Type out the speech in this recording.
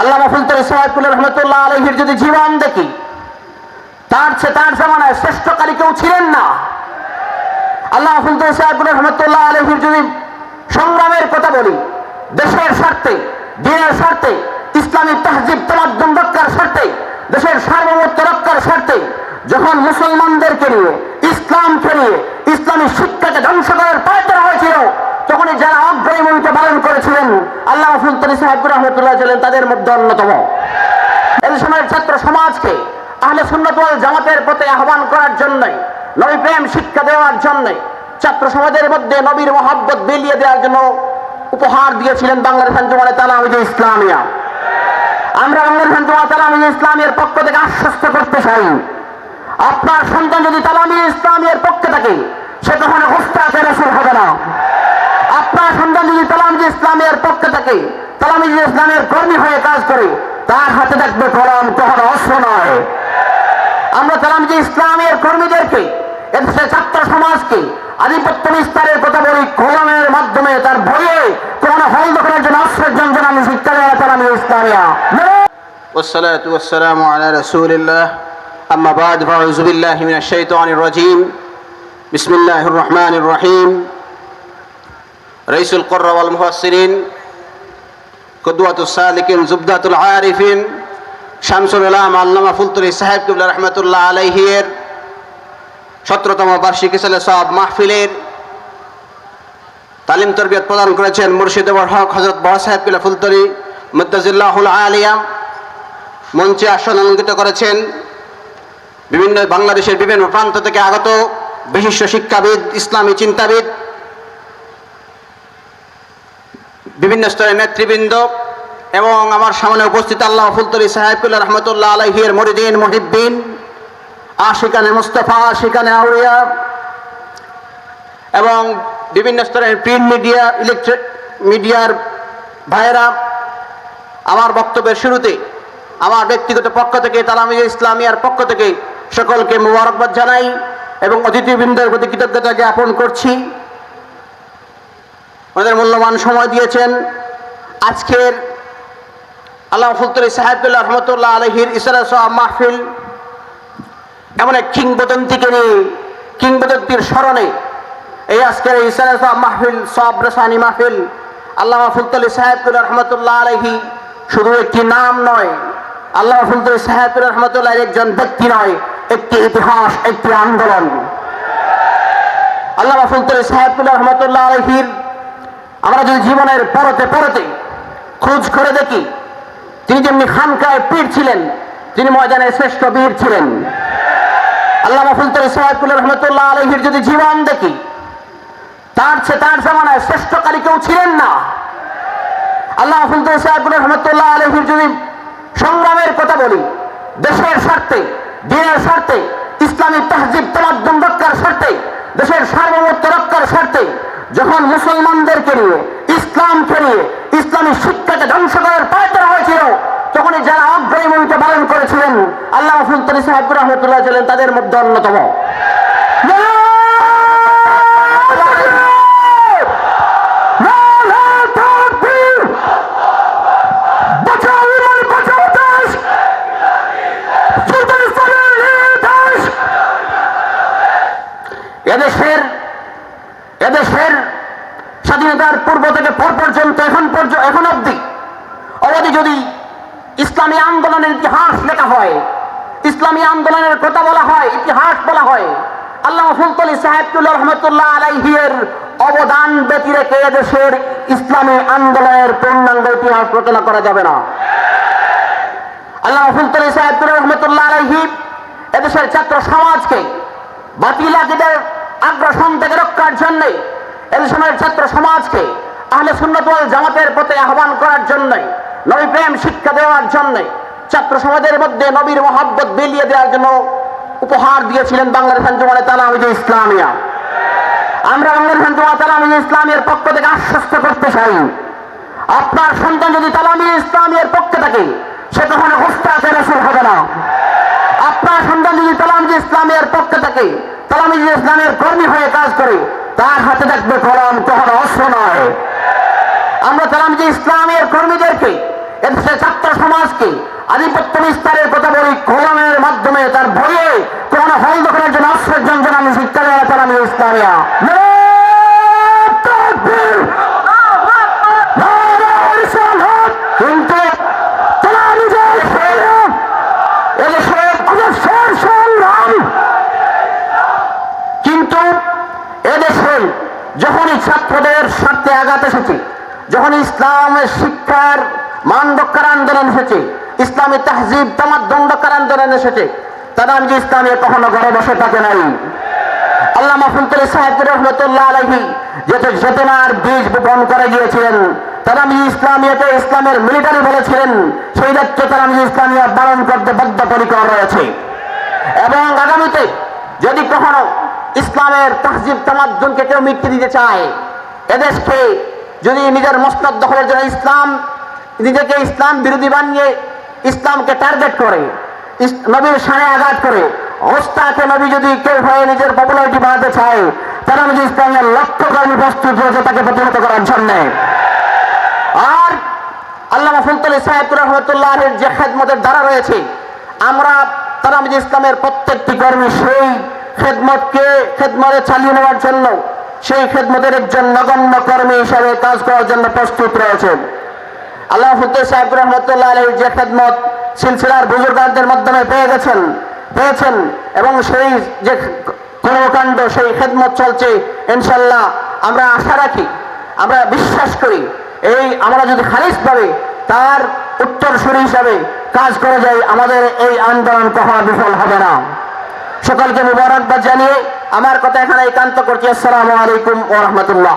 আল্লাহ ফুলতরি সাহেবুল রহমতুল্লাহ আলহির যদি জীবন দেখি, তার তার জামানায় শ্রেষ্ঠ কালী কেউ ছিলেন না। আল্লাহ ফুলতরি সাহেবুল রহমতুল্লাহ আলহির যদি সংগ্রামের কথা বলি, দেশের স্বার্থে, দিনের স্বার্থে, ইসলামী তাহজিব তমাদ্দম রক্ষার স্বার্থে, দেশের সার্বভৌমত্ব রক্ষার স্বার্থে, যখন মুসলমানদেরকে নিয়ে, ইসলামকে নিয়ে, ইসলামী শিক্ষাকে ধ্বংস করার পায়তারা হয়েছিল তখনই যারা অগ্রণী ভূমিকা পালন করেছিলেন, আল্লাহ ফুলতরি সাহেব রহমতুল্লাহ ছিলেন তাদের মধ্যে অন্যতম। এই সময়ের ছাত্র সমাজকে আহলে সুন্নত ওয়াল জামাতের প্রতি আহ্বান করার জন্যই, নবী প্রেম শিক্ষা দেওয়ার জন্যই, ছাত্র সমাজের মধ্যে নবীর মহাব্বত বিলিয়ে দেওয়ার জন্য উপহার দিয়েছিলেন বাংলাদেশ আঞ্জুমানে তালামিজ ইসলামিয়া। আমরা বাংলাদেশ আঞ্জুমা তালামিজ ইসলামের পক্ষ থেকে আশ্বস্ত করতে চাই, আপনার সন্তান যদি তালামি ইসলামের পক্ষে থাকে, সে কখনো হোস্তাতে রসুল হবে না আপনার সন্তান যদি তালামিজ ইসলামের পক্ষে থাকে তালামিজ ইসলামের কর্মী হয়ে কাজ করে তার হাতে থাকবে কলম কখনো অস্ত্র নয় আমরা তালামিজ ইসলামের কর্মীদেরকে এদেশের ছাত্র সমাজকে আধিপত্য বিস্তারের কথা বলি কলমের মাধ্যমে তার ভয়ে কোনো হল দখলের জন্য অস্ত্রের জন্য আমি শিক্ষা দেওয়া তালামিজ ইসলামিয়া والصلاة والسلام على رسول الله أما بعد فأعوذ بالله من الشيطان الرجيم بسم الله الرحمن الرحيم রইসুল কর্রাওয়াল মুহাসিরিন কদুয়াতুসালিকিন জুবদাতুল আরিফিন, শামসুল ইলাম, আল্লামা ফুলতুলি সাহেব কিবুল রহমতুল্লাহ আলাইহিয়ের সতেরোতম বার্ষিক সালে সব মাহফিলের তালিম তরবিয়ত প্রদান করেছেন মুর্শিদাবাদ হক হজরত বড় সাহেব কিলা ফুলতরি মুদাজিল্লাহুল আলিয়া। মঞ্চে আসন অলঙ্কিত করেছেন। বিভিন্ন বাংলাদেশের বিভিন্ন প্রান্ত থেকে আগত বিশিষ্ট শিক্ষাবিদ, ইসলামী চিন্তাবিদ বিভিন্ন স্তরের নেতৃবৃন্দ এবং আমার সামনে উপস্থিত আল্লাহ ফুলতলি সাহেবুল্লাহ রহমতুল্লাহ আলহির মরিদিন মহিদ্দিন আশিকানে মুস্তফা, আশিকানে আউরিয়া এবং বিভিন্ন স্তরের প্রিন্ট মিডিয়া, ইলেকট্রিক মিডিয়ার ভাইয়েরা আমার বক্তব্যের শুরুতে আমার ব্যক্তিগত পক্ষ থেকে তালামিজ ইসলামিয়ার পক্ষ থেকে সকলকে মুবারকবাদ জানাই এবং অতিথিবৃন্দের প্রতি কৃতজ্ঞতা জ্ঞাপন করছি। আমাদের মূল্যবান সময় দিয়েছেন। আজকের আল্লাহ ফুলতলি সাহেবুল্লাহ রহমতুল্লাহ আলহির ইসরা সাহাব মাহফিল এমন এক কিংবদন্তিকে নিয়ে, কিংবদন্তির স্মরণে এই আজকের ইসরা সাহাব মাহফিল সব মাহফিল আল্লাহ ফুলতলি সাহেবুল্লাহ রহমতুল্লাহ আলহি শুধু একটি নাম নয় আল্লাহ ফুলতলি সাহেবুল্লাহ রহমতুল্লাহ একজন ব্যক্তি নয়, একটি ইতিহাস, একটি আন্দোলন। আল্লাহ ফুলতলি সাহেবুল্লাহ রহমতুল্লাহ আলহির আমরা যদি জীবনের পরতে পরতে খোঁজ করে দেখি, তিনি যেমনি খানকায় পীর ছিলেন, তিনি ময়দানে শ্রেষ্ঠ বীর ছিলেন। আল্লাহ ফুলতরি সাহেবুল রহমতুল্লাহ আলহির যদি জীবন দেখি, তার চেয়ে তার জামানায় শ্রেষ্ঠ কালী কেউ ছিলেন না। আল্লাহ ফুলতরি সাহেবুল রহমতুল্লাহ আলহির যদি সংগ্রামের কথা বলি, দেশের স্বার্থে, দিনের স্বার্থে, ইসলামী তাহজিব, তমাদ্দম রক্ষার স্বার্থে, দেশের সার্বভৌমত্ব রক্ষার স্বার্থে যখন মুসলমানদেরকে নিয়ে ইসলামকে নিয়ে ইসলামী শিক্ষাকে ধ্বংস করার পায়তারা হয়েছিল তখন যারা অগ্রণী ভূমিকা পালন করেছিলেন, আল্লাহ ফুলতরি সাহেব রহমতুল্লাহ ছিলেন তাদের মধ্যে অন্যতম। বাঁচাও ইমান, বাঁচাও দেশ! সুলতান ইসলামের এই দেশ! এদেশের এদেশের স্বাধীনতার পূর্ব থেকে পর পর্যন্ত, এখন পর্যন্ত এখন অবধি অবধি যদি ইসলামী আন্দোলনের ইতিহাস লেখা হয়, ইসলামী আন্দোলনের কথা বলা হয়, ইতিহাস বলা হয়, আল্লাহ ফুলতলি সাহেবুল্লাহ রহমতুল্লাহ আলাইহির অবদান ব্যতি রেখে এদেশের ইসলামী আন্দোলনের পূর্ণাঙ্গ ইতিহাস রচনা করা যাবে না। আল্লাহ ফুলতলি সাহেবুল্লাহ রহমতুল্লাহ আলাইহি এদেশের ছাত্র সমাজকে বাতিল আকিদের আগ্রাসন থেকে রক্ষার জন্য এদেশের ছাত্র সমাজকে আহলে সুন্নত ওয়াল জামাতের প্রতি আহ্বান করার জন্যই, নবী প্রেম শিক্ষা দেওয়ার জন্যই, ছাত্র সমাজের মধ্যে নবীর মহাব্বত বিলিয়ে দেওয়ার জন্য উপহার দিয়েছিলেন বাংলাদেশ আঞ্জুমানে তালামিজ ইসলামিয়া। আমরা বাংলাদেশ আঞ্জুমা তালামিজ ইসলামের পক্ষ থেকে আশ্বস্ত করতে চাই, আপনার সন্তান যদি তালামিজ ইসলামের পক্ষে থাকে, সে কখনো হোস্তাতে রসুল হবে না। আপনার সন্তান যদি তালামিজ ইসলামের পক্ষে থাকে, তালামিজ ইসলামের কর্মী হয়ে কাজ করে তার হাতে থাকবে কলম কখনো অস্ত্র নয়। আমরা তালামিজ ইসলামের কর্মীদেরকে ছাত্র সমাজকে আধিপত্য বিস্তারের কথা বলি কলমের মাধ্যমে তার ভয়ে কোন হল দোকানের জন্য অস্ত্রের জন্য আমি শিক্ষা দেওয়া চালাম ইসলামিয়া। স্বার্থে আঘাত এসেছে। যখন ইসলামের শিক্ষার মান রক্ষার আন্দোলন এসেছে, ইসলামী তাহজিব তামার দণ্ডকার আন্দোলন এসেছে তারা আমি যে ইসলামী কখনো ঘরে বসে থাকে নাই। বলেছিলেন, সেই আমি ইসলামিয়া করতে এবং আগামীতে যদি কখনো ইসলামের তাহজিব তামাদ্দুনকে কেউ মিটকে দিতে চায় এদেশকে যদি নিজের মসনদ দখলের জন্য ইসলাম, নিজেকে ইসলাম বিরোধী বানিয়ে ইসলামকে টার্গেট করে নবীর সানে আঘাত করে ওস্তাকে নবী যদি কেউ হয়ে নিজের পপুলারিটি বাড়াতে চায়, তারা যদি ইসলামের লক্ষ্য কর্মী প্রস্তুত হয়েছে তাকে প্রতিহত করার জন্যে। আর আল্লাহ ফুলতলি সাহেব রহমতুল্লাহের যে খেদমতের দ্বারা রয়েছে, আমরা, তারা ইসলামের প্রত্যেকটি কর্মী সেই খেদমতকে, খেদমতে চালিয়ে নেওয়ার জন্য সেই খেদমতের একজন নগণ্য কর্মী হিসাবে কাজ করার জন্য প্রস্তুত রয়েছেন। আল্লাহ ফুদ্দে সাহেব রহমতুল্লাহ আলহীর যে খেদমত সিলসিলার বুজুর্গানদের মাধ্যমে পেয়ে গেছেন, পেয়েছেন এবং সেই যে কর্মকাণ্ড, সেই খেদমত চলছে ইনশাল্লাহ আমরা আশা রাখি, আমরা বিশ্বাস করি এই আমরা যদি খালিজভাবে তার উত্তরসূরি হিসাবে কাজ করে যাই আমাদের এই আন্দোলন কখনো বিফল হবে না। সকলকে মুবারকবাদ জানিয়ে আমার কথা এখানে একান্ত করছি। আসসালামু আলাইকুম ওরহমতুল্লাহ রহমতুল্লাহ।